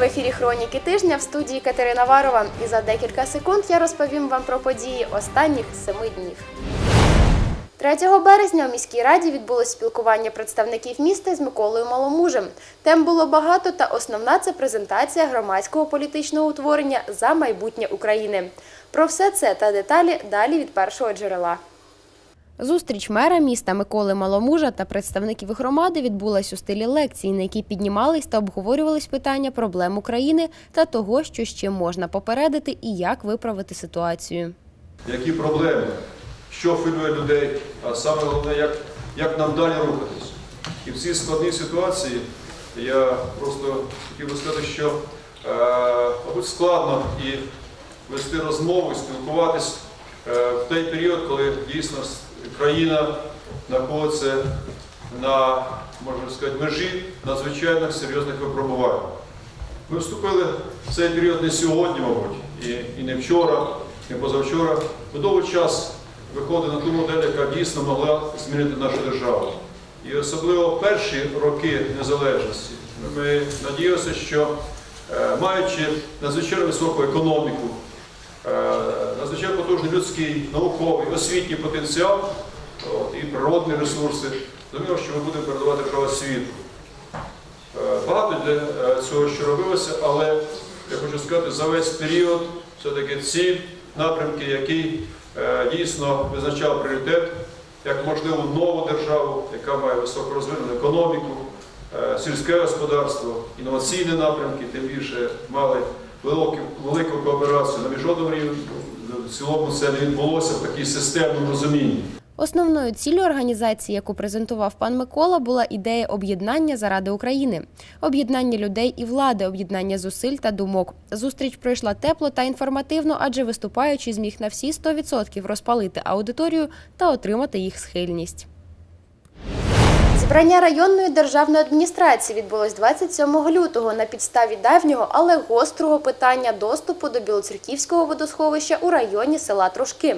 в ефірі Хроніки тижня в студії Катерина Варова. І за декілька секунд я розповім вам про події останніх семи днів. 3 березня у міській раді відбулось спілкування представників міста з Миколою Маломужем. Тем було багато, та основна це презентація громадського політичного утворення за майбутнє України. Про все це та деталі далі від першого джерела. Зустріч мера міста Миколи Маломужа та представників громади відбулась у стилі лекції, на якій піднімались та обговорювались питання проблем України та того, що ще можна попередити і як виправити ситуацію. які проблеми, що хвилює людей, а саме головне, як, як нам далі рухатись. І в цій складній ситуації я просто хотів би сказати, що е, мабуть складно і вести розмову, і спілкуватись е, в той період, коли дійсно країна знаходиться на, можна сказати, межі надзвичайних серйозних випробувань. Ми вступили в цей період не сьогодні, мабуть, і, і не вчора, не позавчора. Ми довгий час виходили на ту модель, яка дійсно могла змінити нашу державу. І особливо перші роки незалежності ми надіялися, що е, маючи надзвичайно високу економіку, надзвичайно потужний людський, науковий, освітній потенціал от, і природні ресурси, думаю, що ми будемо передавати державу світу. Е, Багато для е, цього що робилося, але я хочу сказати, за весь період все-таки ці напрямки, які е, дійсно визначав пріоритет, як можливо нову державу, яка має високо розвинену економіку, е, сільське господарство, інноваційні напрямки, тим більше мали велику, кооперацію на міжнародному рівні. В цілому це не відбулося в такій системному розумінні. Основною ціллю організації, яку презентував пан Микола, була ідея об'єднання заради України, об'єднання людей і влади, об'єднання зусиль та думок. Зустріч пройшла тепло та інформативно, адже виступаючий зміг на всі 100% розпалити аудиторію та отримати їх схильність. Зібрання районної державної адміністрації відбулось 27 лютого на підставі давнього, але гострого питання доступу до Білоцерківського водосховища у районі села Трошки.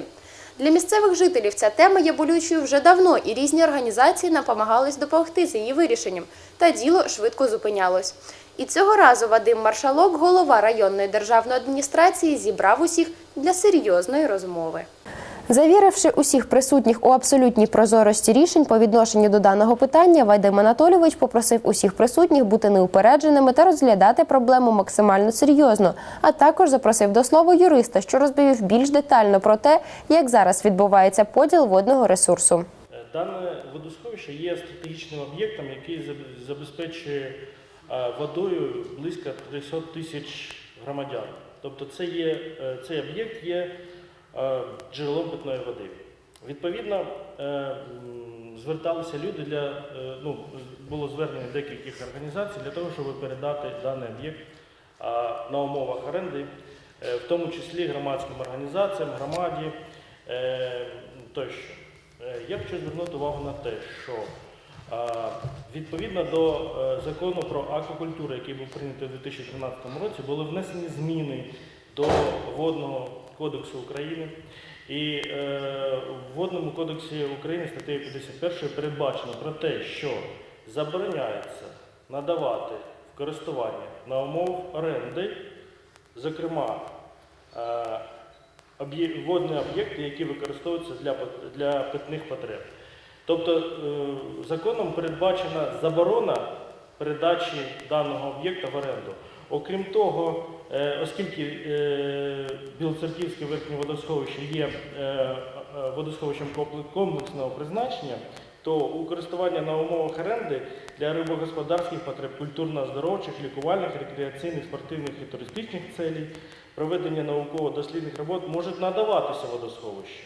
Для місцевих жителів ця тема є болючою вже давно, і різні організації намагались допомогти з її вирішенням. Та діло швидко зупинялось. І цього разу Вадим Маршалок, голова районної державної адміністрації, зібрав усіх для серйозної розмови. Завіривши усіх присутніх у абсолютній прозорості рішень по відношенню до даного питання, Вадим Анатолійович попросив усіх присутніх бути неупередженими та розглядати проблему максимально серйозно, а також запросив до слова юриста, що розповів більш детально про те, як зараз відбувається поділ водного ресурсу. Е, Дане водосховище є стратегічним об'єктом, який забезпечує е, водою близько 300 тисяч громадян. Тобто це є, е, цей об'єкт є джерелом питної води. Відповідно, е, зверталися люди для е, ну, було звернення декількох організацій для того, щоб передати даний об'єкт на умовах оренди, е, в тому числі громадським організаціям, громаді е, тощо. Е, Я хочу звернути увагу на те, що е, відповідно до е, закону про аквакультуру, який був прийнятий у 2013 році, були внесені зміни до Водного кодексу України. І е, в Водному кодексі України статтею 51 передбачено про те, що забороняється надавати в користування на умов оренди, зокрема, е, водні об'єкти, які використовуються для, для питних потреб. Тобто е, законом передбачена заборона передачі даного об'єкта в оренду. Окрім того, оскільки е, Білоцерківське верхнє водосховище є е, е, водосховищем комплексного призначення, то у користування на умовах оренди для рибогосподарських потреб культурно-оздоровчих, лікувальних, рекреаційних, спортивних і туристичних целей проведення науково-дослідних робот можуть надаватися водосховища,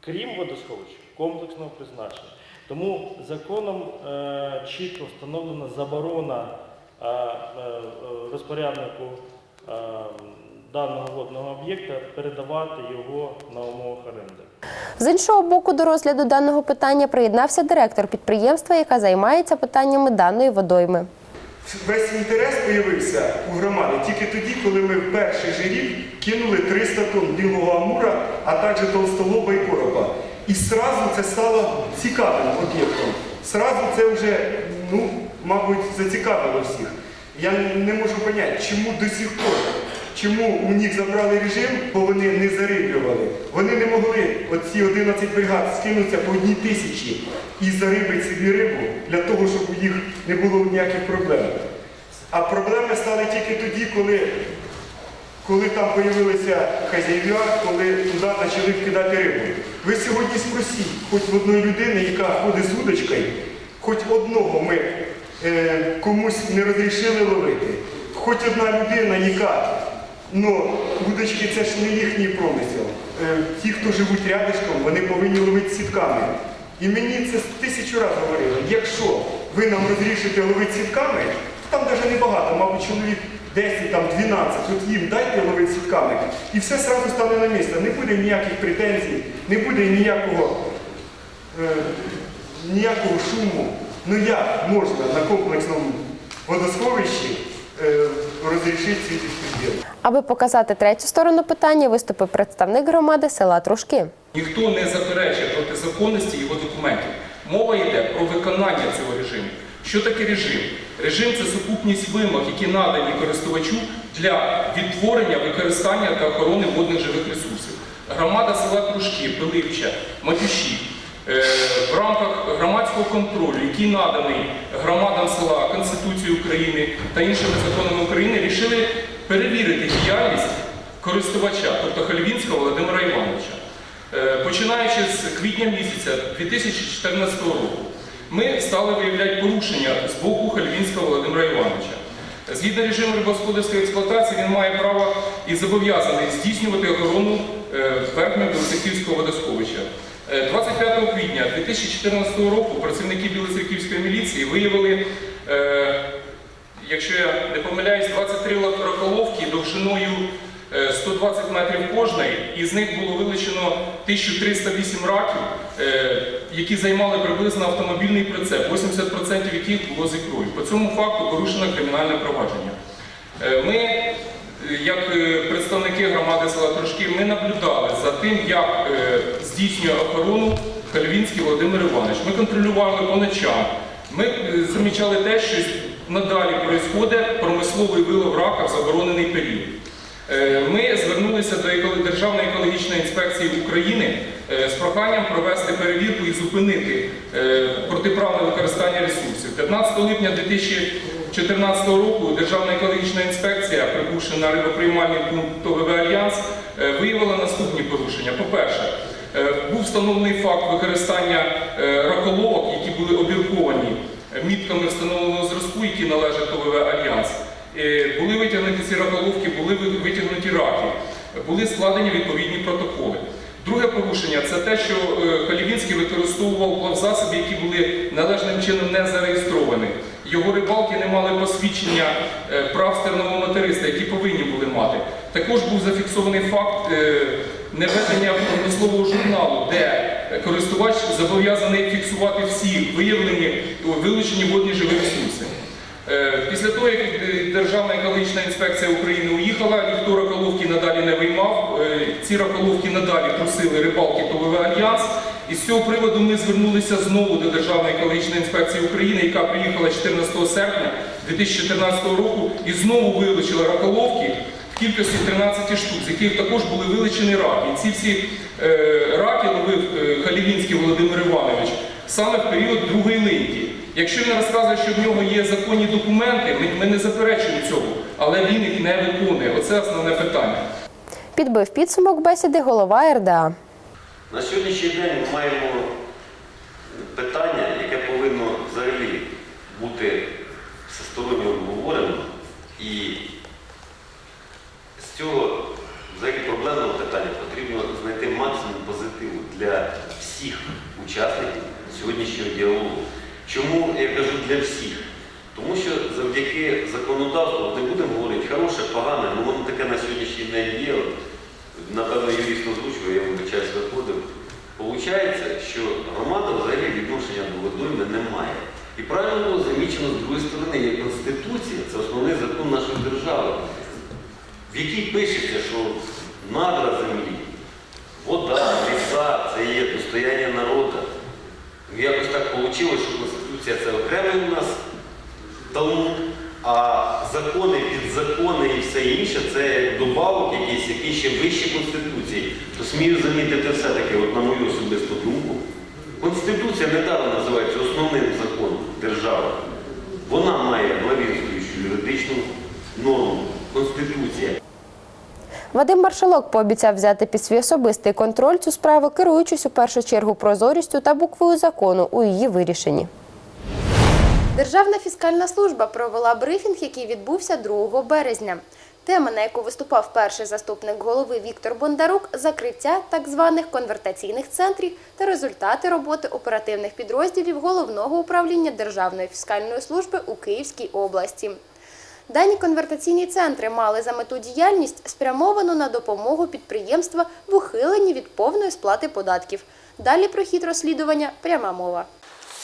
крім водосховища комплексного призначення. Тому законом е, чітко встановлена заборона е, е, е, розпоряднику е, даного водного об'єкта передавати його на умовах оренди. З іншого боку, до розгляду даного питання приєднався директор підприємства, яка займається питаннями даної водойми. Весь інтерес з'явився у громади тільки тоді, коли ми в перший же рік кинули 300 тонн білого амура, а також толстолоба і коропа. І сразу це стало цікавим об'єктом. Сразу це вже, ну, мабуть, зацікавило всіх. Я не можу поняти, чому до сих пор, чому у них забрали режим, бо вони не зариблювали. Вони не могли, оці 11 бригад, скинутися по одній тисячі і зарибити собі рибу для того, щоб у них не було ніяких проблем. А проблеми стали тільки тоді, коли коли там з'явилися хазяїва, коли туди почали вкидати рибу. Ви сьогодні спросіть, хоч в одної людини, яка ходить з удочкою, хоч одного ми комусь не розрішили ловити. Хоч одна людина, яка, ну, удочки це ж не їхній промисел. Е, ті, хто живуть рядишком, вони повинні ловити сітками. І мені це тисячу разів говорили, якщо ви нам розрішите ловити сітками, там навіть небагато, мабуть, чоловік 10, там 12, от їм дайте ловити сітками, і все одразу стане на місце. Не буде ніяких претензій, не буде ніякого, е, ніякого шуму. Ну як можна на комплексному водосховищі е, розрішити ці безпреділи? Аби показати третю сторону питання, виступив представник громади села Трушки. Ніхто не заперечує проти законності його документів. Мова йде про виконання цього режиму. Що таке режим? Режим це сукупність вимог, які надані користувачу для відтворення, використання та охорони водних живих ресурсів. Громада села Кружки, Пиливча, Матюші в рамках громадського контролю, який наданий громадам села Конституцією України та іншими законами України, рішили перевірити діяльність користувача, тобто Хальвінського Володимира Івановича. Е, Починаючи з квітня місяця 2014 року, ми стали виявляти порушення з боку Хальвінського Володимира Івановича. Згідно режиму рибогосподарської експлуатації, він має право і зобов'язаний здійснювати охорону е, верхнього Білоцерківського водосховища. Е, 25 квітня 2014 року працівники Білоцерківської міліції виявили, е, якщо я не помиляюсь, 23 раколовки довжиною е, 120 метрів кожної, і з них було вилучено 1308 раків, е, які займали приблизно автомобільний прицеп, 80% яких було з ікрою. По цьому факту порушено кримінальне провадження. Е, Ми, е, як е, представники громади села Трошки, ми наблюдали за тим, як е, здійснює охорону Хальвінський Володимир Іванович. Ми контролювали по ночам. Ми е, замічали те, що надалі відбувається промисловий вилов рака в заборонений період. Ми звернулися до Державної екологічної інспекції України з проханням провести перевірку і зупинити протиправне використання ресурсів. 15 липня 2014 року Державна екологічна інспекція, прибувши на рибоприймальний пункт ТОВВ Альянс, е, виявила наступні порушення. По-перше, е, був встановлений факт використання е, раколовок, які були обірковані мітками встановленого зразку, які належать ТОВВ Альянс. Були витягнуті ці раколовки, були витягнуті раки, були складені відповідні протоколи. Друге порушення це те, що е, Халівінський використовував плавзасоби, які були належним чином не зареєстровані. Його рибалки не мали посвідчення е, прав стернового моториста, які повинні були мати. Також був зафіксований факт е, неведення промислового журналу, де е, користувач зобов'язаний фіксувати всі виявлені вилучені водні живі ресурси. Е, Після того, як е, Державна екологічна інспекція України уїхала, ніхто раколовки надалі не виймав. Е, Ці раколовки надалі просили рибалки ТОВВ Альянс. І з цього приводу ми звернулися знову до Державної екологічної інспекції України, яка приїхала 14 серпня 2014 року і знову вилучила раколовки в кількості 13 штук, з яких також були вилучені раки. І ці всі е, раки ловив е, Халівінський Володимир Іванович саме в період другої линьки. Якщо він розказує, що в нього є законні документи, ми, ми не заперечуємо цього, але він їх не виконує. Оце основне питання. Підбив підсумок бесіди голова РДА. На сьогоднішній день ми маємо питання, яке повинно взагалі бути всесторонньо обговорено. І з цього взагалі проблемного питання потрібно знайти максимум позитиву для всіх учасників сьогоднішнього діалогу. Чому я кажу для всіх? Тому що завдяки законодавству не будемо говорити хороше, погане, ну воно таке на сьогоднішній день є. Напевно, юрист озвучує, я вибачаюсь, виходив. Получається, що громада взагалі відношення до водойми не має. І правильно було замічено з другої сторони, є Конституція, це основний закон нашої держави, в якій пишеться, що надра землі, вода, ліса це є достояння народу. Ну, Якось так вийшло, що Конституція це окремий у нас Талмуд, а закони, підзакони і все інше це добавок якийсь, який ще вище Конституції. То смію замітити все-таки, от на мою особисту думку. Конституція недавно називається основним законом держави. Вона має главінствуючу юридичну норму. Конституція. Вадим Маршалок пообіцяв взяти під свій особистий контроль цю справу, керуючись у першу чергу прозорістю та буквою закону у її вирішенні. Державна фіскальна служба провела брифінг, який відбувся 2 березня. Тема, на яку виступав перший заступник голови Віктор Бондарук закриття так званих конвертаційних центрів та результати роботи оперативних підрозділів головного управління Державної фіскальної служби у Київській області. Дані конвертаційні центри мали за мету діяльність спрямовану на допомогу підприємства в ухиленні від повної сплати податків. Далі про хід розслідування пряма мова.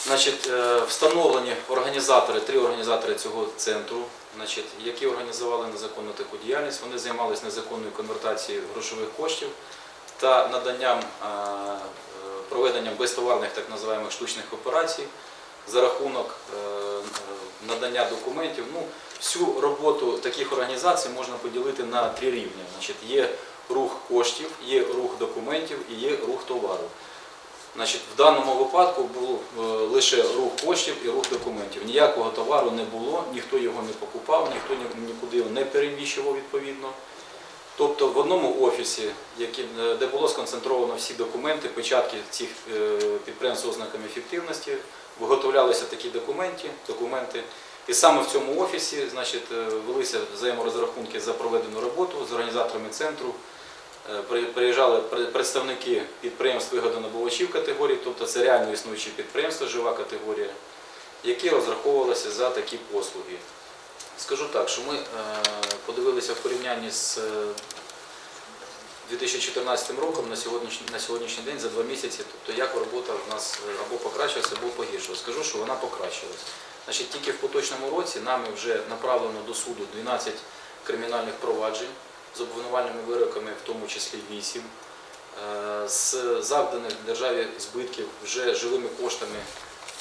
Значить, е, встановлені організатори, три організатори цього центру, значить, які організували незаконну таку діяльність. Вони займалися незаконною конвертацією грошових коштів та наданням е, е, проведенням безтоварних так називаємо штучних операцій за рахунок надання документів. Ну, всю роботу таких організацій можна поділити на три рівні. Значить, є рух коштів, є рух документів і є рух товару. Значить, в даному випадку був е, лише рух коштів і рух документів. Ніякого товару не було, ніхто його не покупав, ніхто нікуди його не переміщував відповідно. Тобто в одному офісі, е, де було сконцентровано всі документи, печатки цих е, підприємств з ознаками ефективності, виготовлялися такі документи, документи. І саме в цьому офісі значить, велися взаєморозрахунки за проведену роботу з організаторами центру. Е, при- Приїжджали представники підприємств вигодонабувачів категорії, тобто це реально існуючі підприємства, жива категорія, які розраховувалися за такі послуги. Скажу так, що ми е, подивилися в порівнянні з е, 2014 роком на сьогоднішній, на сьогоднішній день за два місяці, тобто як робота в нас е, або покращилася, або погіршилася. Скажу, що вона покращилась. Значить, тільки в поточному році нами вже направлено до суду 12 кримінальних проваджень з обвинувальними вироками, в тому числі 8. Е, З завданих державі збитків вже живими коштами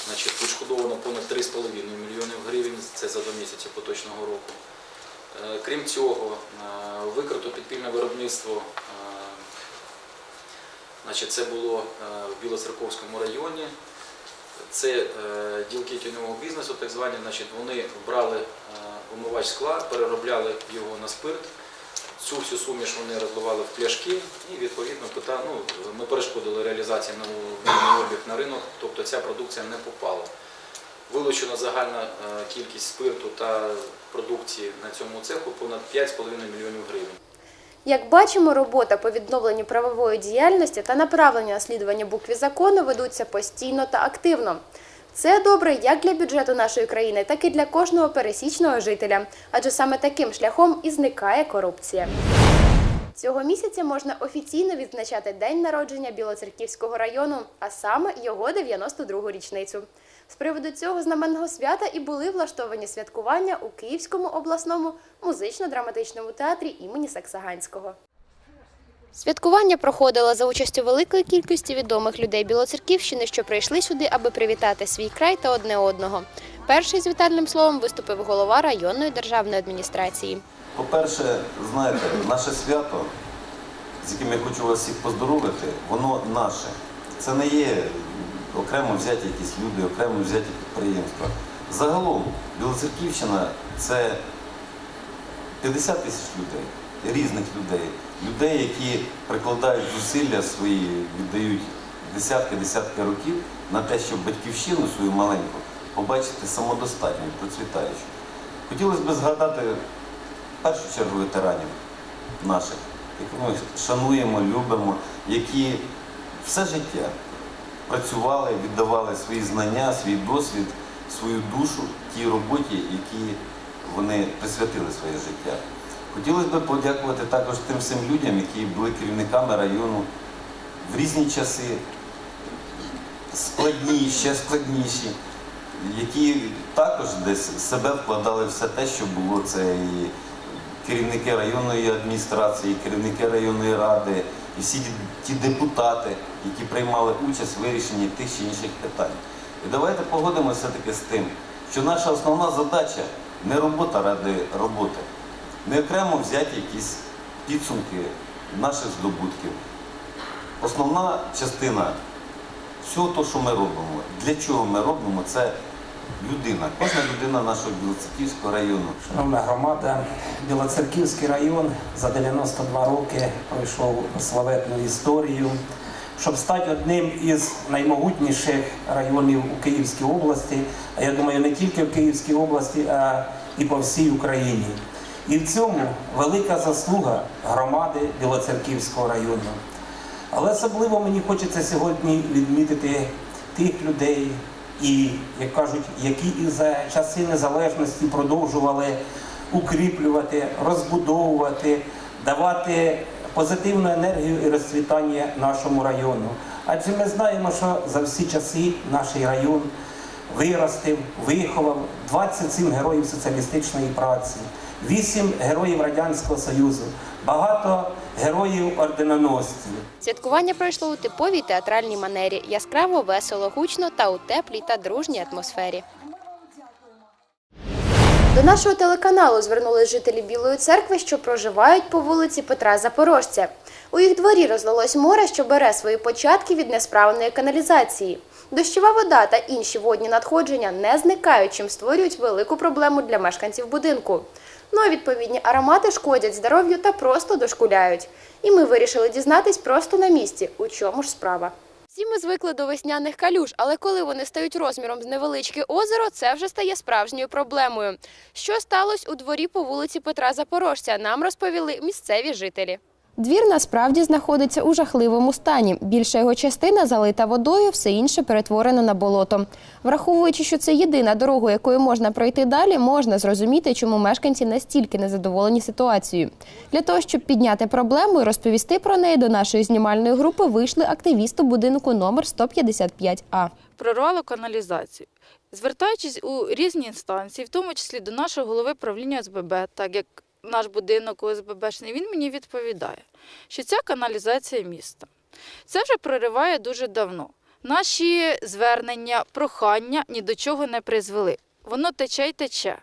значить, відшкодовано понад 3,5 мільйонів гривень, це за два місяці поточного року. Е, Крім цього, е, викрито підпільне виробництво, значить, це було в Білоцерковському районі. Це ділки тіньового бізнесу, так звані, значить, вони брали умивач скла, переробляли його на спирт. Цю всю суміш вони розливали в пляшки і відповідно пита- ну, ми перешкодили реалізації вільний обіг на ринок, тобто ця продукція не попала. Вилучена загальна е, кількість спирту та продукції на цьому цеху понад 5,5 мільйонів гривень. Як бачимо, робота по відновленню правової діяльності та направлення наслідування букві закону ведуться постійно та активно. Це добре як для бюджету нашої країни, так і для кожного пересічного жителя, адже саме таким шляхом і зникає корупція. Цього місяця можна офіційно відзначати день народження Білоцерківського району, а саме його 92-гу річницю. З приводу цього знаменного свята і були влаштовані святкування у Київському обласному музично-драматичному театрі імені Саксаганського. Святкування проходило за участю великої кількості відомих людей Білоцерківщини, що прийшли сюди, аби привітати свій край та одне одного. Перший з вітальним словом виступив голова районної державної адміністрації. По-перше, знаєте, наше свято, з яким я хочу вас всіх поздоровити, воно наше. Це не є окремо взяті якісь люди, окремо взяті підприємства. Загалом Білоцерківщина це 50 тисяч людей, різних людей, людей, які прикладають зусилля свої, віддають десятки-десятки років на те, щоб батьківщину свою маленьку побачити самодостатньою, процвітаючу. Хотілося б згадати в першу чергу ветеранів наших, яких ми шануємо, любимо, які все життя працювали, віддавали свої знання, свій досвід, свою душу тій роботі, які вони присвятили своє життя. Хотілося б подякувати також тим всім людям, які були керівниками району в різні часи, складні, ще складніші, які також десь себе вкладали все те, що було це і керівники районної адміністрації, і керівники районної ради, і всі ті депутати, які приймали участь в вирішенні тих чи інших питань. І давайте погодимося все-таки з тим, що наша основна задача Не робота ради роботи. Не окремо взяти якісь підсумки наших здобутків. Основна частина всього того, що ми робимо, для чого ми робимо, це людина. Кожна людина нашого Білоцерківського району. Шановна громада, Білоцерківський район за 92 роки пройшов славетну історію, щоб стати одним із наймогутніших районів у Київській області, а я думаю, не тільки в Київській області, а і по всій Україні. І в цьому велика заслуга громади Білоцерківського району. Але особливо мені хочеться сьогодні відмітити тих людей, і, як кажуть, які і за часи незалежності продовжували укріплювати, розбудовувати, давати позитивну енергію і розцвітання нашому району. Адже ми знаємо, що за всі часи наш район виростив, виховав 27 героїв соціалістичної праці, 8 героїв Радянського Союзу, багато героїв орденоносців. Святкування пройшло у типовій театральній манері, яскраво, весело, гучно та у теплій та дружній атмосфері. До нашого телеканалу звернулись жителі Білої церкви, що проживають по вулиці Петра Запорожця. У їх дворі розлилось море, що бере свої початки від несправної каналізації. Дощова вода та інші водні надходження не зникають, чим створюють велику проблему для мешканців будинку. Ну а відповідні аромати шкодять здоров'ю та просто дошкуляють. І ми вирішили дізнатись просто на місці, у чому ж справа. Всі ми звикли до весняних калюж, але коли вони стають розміром з невеличке озеро, це вже стає справжньою проблемою. Що сталося у дворі по вулиці Петра Запорожця, нам розповіли місцеві жителі. Двір насправді знаходиться у жахливому стані. Більша його частина залита водою, все інше перетворено на болото. Враховуючи, що це єдина дорога, якою можна пройти далі, можна зрозуміти, чому мешканці настільки незадоволені ситуацією. Для того, щоб підняти проблему і розповісти про неї до нашої знімальної групи, вийшли активісти будинку номер 155А. прорвало каналізацію. Звертаючись у різні інстанції, в тому числі до нашого голови правління ОСББ, так як наш будинок ОСББшний, він мені відповідає, що ця каналізація міста. Це вже прориває дуже давно. Наші звернення, прохання ні до чого не призвели. Воно тече й тече.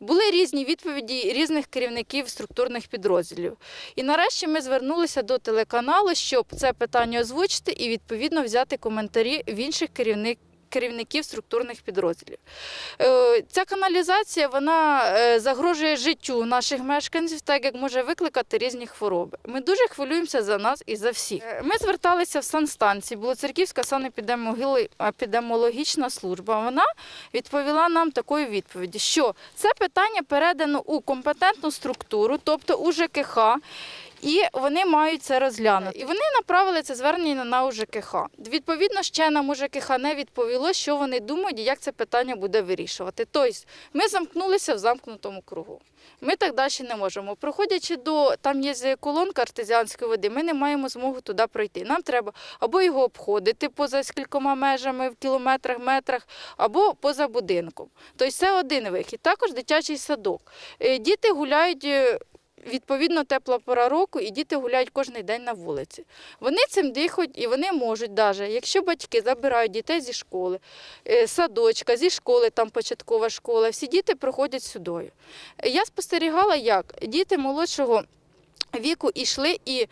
Були різні відповіді різних керівників структурних підрозділів. І нарешті ми звернулися до телеканалу, щоб це питання озвучити і відповідно взяти коментарі в інших керівників. Керівників структурних підрозділів. Е, Ця каналізація вона е, загрожує життю наших мешканців, так як може викликати різні хвороби. Ми дуже хвилюємося за нас і за всіх. Е, Ми зверталися в санстанції, Білоцерківська санепідемологічна служба. Вона відповіла нам такою відповіді, що це питання передано у компетентну структуру, тобто у ЖКХ. І вони мають це розглянути. І вони направили це звернення на УЖКХ. Відповідно, ще нам УЖКХ не відповіло, що вони думають і як це питання буде вирішувати. Тобто ми замкнулися в замкнутому кругу. Ми так далі не можемо. Проходячи до там є колонка артезіанської води, ми не маємо змогу туди пройти. Нам треба або його обходити поза скількома межами в кілометрах, метрах, або поза будинком. Тобто це один вихід. Також дитячий садок. Е, Діти гуляють. Відповідно, тепла пора року, і діти гуляють кожен день на вулиці. Вони цим дихають і вони можуть, навіть, якщо батьки забирають дітей зі школи, е, садочка, зі школи, там початкова школа, всі діти проходять сюдою. Я спостерігала, як діти молодшого віку йшли і,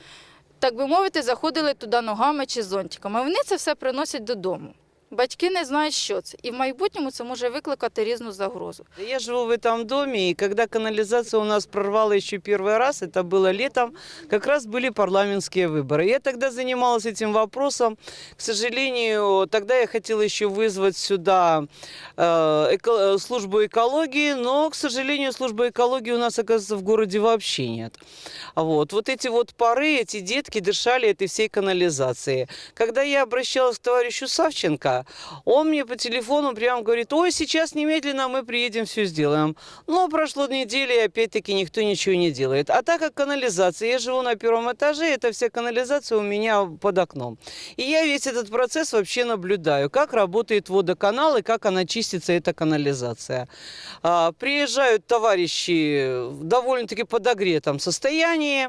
так би мовити, заходили туди ногами чи зонтиками. Вони це все приносять додому. Батьки не знають, що це, і в майбутньому це може викликати різну загрозу. Я живу в этом доме, и когда канализация у нас прорвала еще первый раз, это было летом, как раз были парламентские выборы. Я тогда занималась этим вопросом. К сожалению, тогда я хотела еще вызвать сюда э, э, службу экологии, но, к сожалению, службы экологии у нас, оказывается, в городе вообще нет. Вот, вот эти вот пары, эти детки дышали этой всей канализацией. Когда я обращалась к товарищу Савченко, он мне по телефону прям говорит, ой, сейчас немедленно мы приедем, все сделаем. Но прошло недели, и опять-таки никто ничего не делает. А так как канализация, я живу на первом этаже, эта вся канализация у меня под окном. И я весь этот процесс вообще наблюдаю, как работает водоканал и как она чистится, эта канализация. А, приезжают товарищи в довольно-таки подогретом состоянии,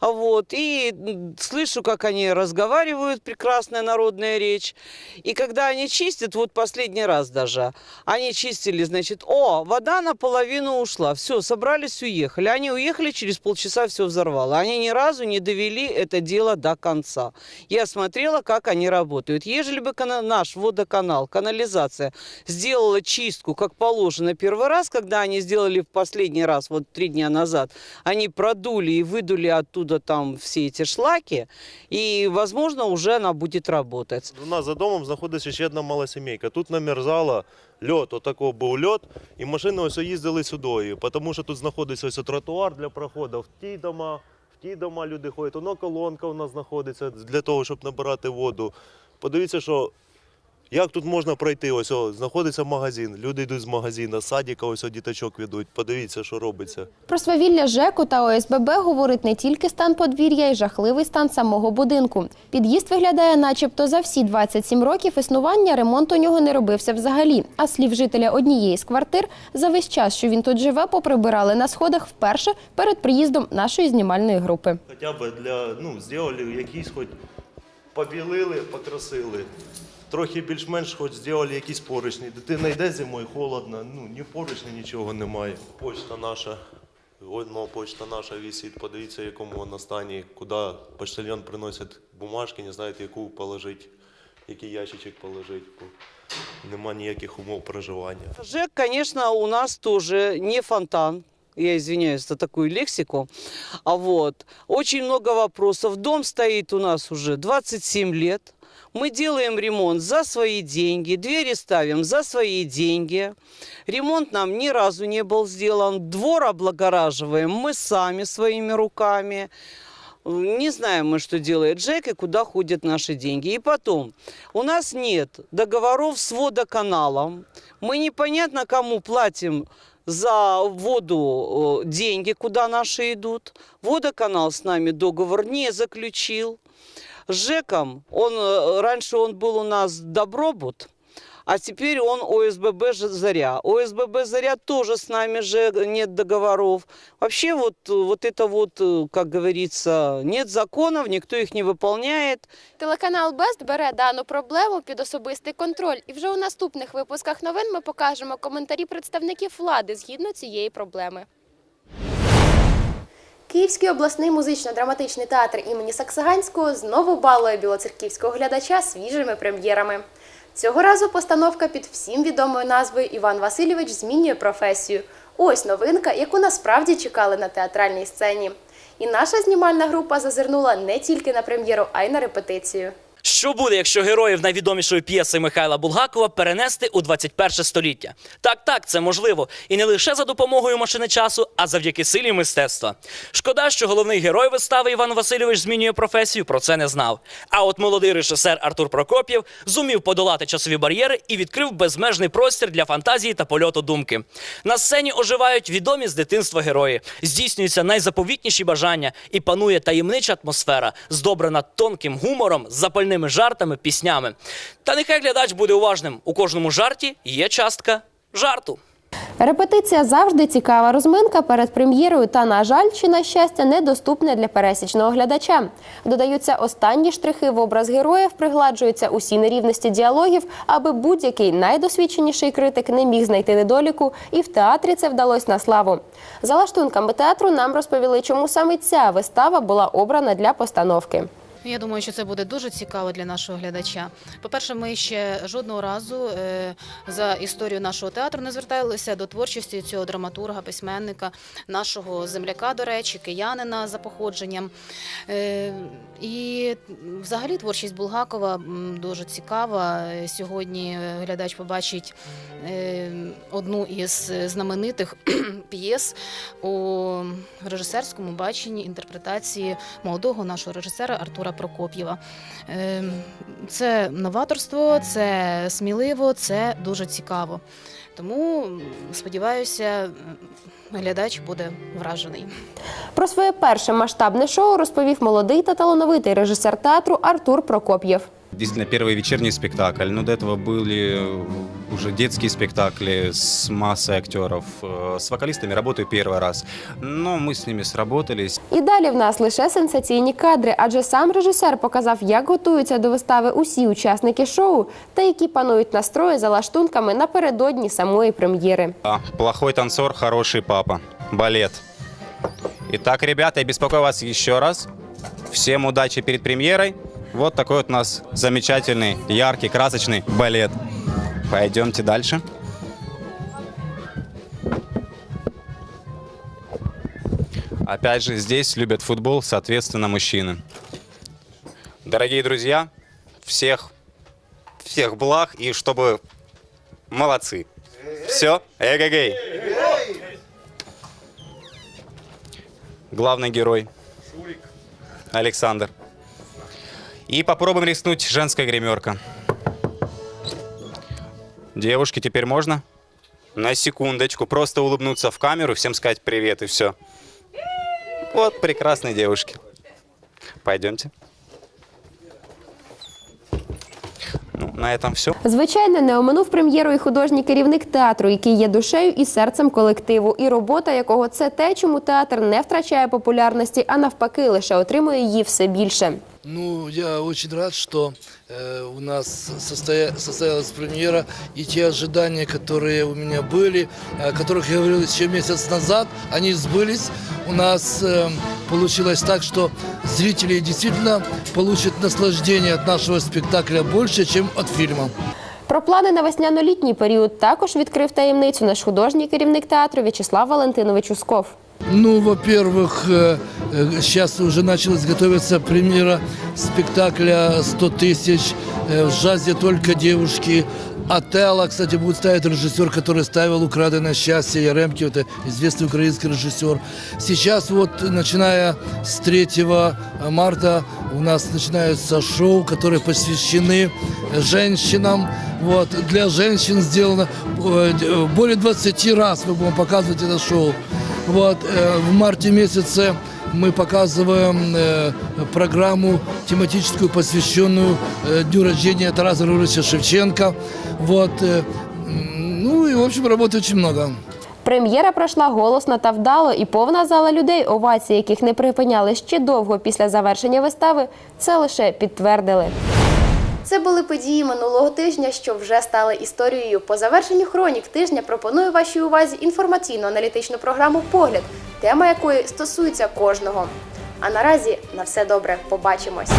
вот, и слышу, как они разговаривают, прекрасная народная речь. И когда они чистят, вот последний раз даже, они чистили, значит, о, вода наполовину ушла, все, собрались, уехали. Они уехали, через полчаса все взорвало. Они ни разу не довели это дело до конца. Я смотрела, как они работают. Ежели бы наш водоканал, канализация сделала чистку, как положено, первый раз, когда они сделали в последний раз, вот три дня назад, они продули и выдули оттуда там все эти шлаки, и, возможно, уже она будет работать. У нас за домом знаходиться ще одна мала сімейка. Тут намерзала льот, отако був льот, і машини ось їздили сюди, тому що тут знаходиться ось тротуар для проходу в ті дома, в ті дома люди ходять, воно колонка у нас знаходиться для того, щоб набирати воду. Подивіться, що як тут можна пройти? Ось о, знаходиться магазин. Люди йдуть з магазину, з садика, ось о, діточок ведуть. Подивіться, що робиться. Про свавілля ЖЕКу та ОСББ говорить не тільки стан подвір'я і жахливий стан самого будинку. Під'їзд виглядає, начебто, за всі 27 років існування ремонт у нього не робився взагалі. А слів жителя однієї з квартир за весь час, що він тут живе, поприбирали на сходах вперше перед приїздом нашої знімальної групи. Хоча б для, ну, зробили якісь хоч побілили, покрасили. Трохи більш-менш хоч зробили якісь поручні. Дитина йде зимою, холодно, ну, ні поручні, нічого немає. Почта наша, одно почта наша висить, подивіться, в якому вона стані, куди почтальон приносить бумажки, не знаєте, яку положити, який ящичок положити. Нема ніяких умов проживання. ЖЭК, конечно, у нас тоже не фонтан. Я извиняюсь за такую лексику. А вот, очень много вопросов. Дом стоит у нас уже 27 лет. Мы делаем ремонт за свои деньги, двери ставим за свои деньги. Ремонт нам ни разу не был сделан. Двор облагораживаем мы сами своими руками. Не знаем мы, что делает Джек и куда ходят наши деньги. И потом, у нас нет договоров с водоканалом. Мы непонятно кому платим за воду э, деньги, куда наши идут. Водоканал с нами договор не заключил. С ЖЭКом, он, э, раньше он был у нас Добробут, а теперь он ОСББ Ж- «Заря». ОСББ «Заря» тоже с нами же нет договоров. Вообще вот, э, вот это вот, э, как говорится, нет законов, никто их не выполняет. Телеканал Бест бере дану проблему під особистий контроль. І вже у наступних випусках новин ми покажемо коментарі представників влади згідно цієї проблеми. Київський обласний музично-драматичний театр імені Саксаганського знову балує білоцерківського глядача свіжими прем'єрами. Цього разу постановка під всім відомою назвою Іван Васильович змінює професію. Ось новинка, яку насправді чекали на театральній сцені. І наша знімальна група зазирнула не тільки на прем'єру, а й на репетицію. Що буде, якщо героїв найвідомішої п'єси Михайла Булгакова перенести у 21 століття? Так, так, це можливо. І не лише за допомогою машини часу, а завдяки силі мистецтва. Шкода, що головний герой вистави Іван Васильович змінює професію, про це не знав. А от молодий режисер Артур Прокоп'єв зумів подолати часові бар'єри і відкрив безмежний простір для фантазії та польоту думки. На сцені оживають відомі з дитинства герої, здійснюються найзаповітніші бажання і панує таємнича атмосфера, здобрена тонким гумором, запальними жартами, піснями. Та нехай глядач буде уважним. У кожному жарті є частка жарту. Репетиція завжди цікава розминка перед прем'єрою та, на жаль, чи на щастя, недоступна для пересічного глядача. Додаються останні штрихи в образ героїв, пригладжуються усі нерівності діалогів, аби будь-який найдосвідченіший критик не міг знайти недоліку, і в театрі це вдалося на славу. За лаштунками театру нам розповіли, чому саме ця вистава була обрана для постановки. Я думаю, що це буде дуже цікаво для нашого глядача. По-перше, ми ще жодного разу е, за історію нашого театру не зверталися до творчості цього драматурга, письменника, нашого земляка, до речі, киянина за походженням. Е, І взагалі творчість Булгакова дуже цікава. Е, Сьогодні глядач побачить е, одну із знаменитих п'єс у режисерському баченні інтерпретації молодого нашого режисера Артура Прокоп'єва. Е, Це новаторство, це сміливо, це дуже цікаво. Тому сподіваюся, глядач буде вражений. Про своє перше масштабне шоу розповів молодий та талановитий режисер театру Артур Прокоп'єв. Действительно, первый вечерний спектакль. Но до этого были э, уже детские спектакли с массой актеров. Э, С вокалистами работаю первый раз. Но мы с ними сработались. І далі в нас лише сенсаційні кадри, адже сам режисер показав, як готуються до вистави усі учасники шоу та які панують настрої за лаштунками напередодні самої прем'єри. А, Плохой танцор, хороший папа. Балет. Итак, ребята, я беспокою вас еще раз. Всем удачи перед премьерой. Вот такой вот у нас замечательный, яркий, красочный балет. Пойдемте дальше. Опять же, здесь любят футбол, соответственно, мужчины. Дорогие друзья, всех, всех благ и чтобы молодцы. Все, эгегей. Главный герой. Александр. И попробуем рискнуть женская гримерка. Девушки, теперь можно? На секундочку. Просто улыбнуться в камеру, всем сказать привет и все. Вот прекрасные девушки. Пойдемте. Ну, на этом все. Звичайно, не оминув прем'єру і художній керівник театру, який є душею і серцем колективу, і робота якого це те, чому театр не втрачає популярності, а навпаки, лише отримує її все більше. Ну, я очень рад, что э, у нас состоя- состоялась премьера, и те ожидания, которые у меня были, о которых я говорил еще месяц назад, они сбылись. У нас э, получилось так, что зрители действительно получат наслаждение от нашего спектакля больше, чем от фильма. Про плани на весняно-літній період також відкрив таємницю наш художній керівник театру В'ячеслав Валентинович Усков. Ну, во-первых, э, э, сейчас уже началась готовиться премьера спектакля «100 тысяч». Э, В джазе только девушки. Отелло, кстати, будет ставить режиссер, который ставил «Украденное счастье» Яремки, это известный украинский режиссер. Сейчас вот, начиная с 3 марта, у нас начинаются шоу, которые посвящены женщинам. Вот. Для женщин сделано более 20 раз мы будем показывать это шоу. Вот, э, в марте месяце мы показываем э, программу тематическую, посвященную э, дню рождения Тараса Григорьевича Шевченко. Вот, э, м, ну и, в общем, работы очень много. Прем'єра пройшла голосно та вдало, і повна зала людей, овації яких не припиняли ще довго після завершення вистави, це лише підтвердили. Це були події минулого тижня, що вже стали історією. По завершенню хронік тижня пропоную вашій увазі інформаційно-аналітичну програму Погляд, тема якої стосується кожного. А наразі на все добре. Побачимось.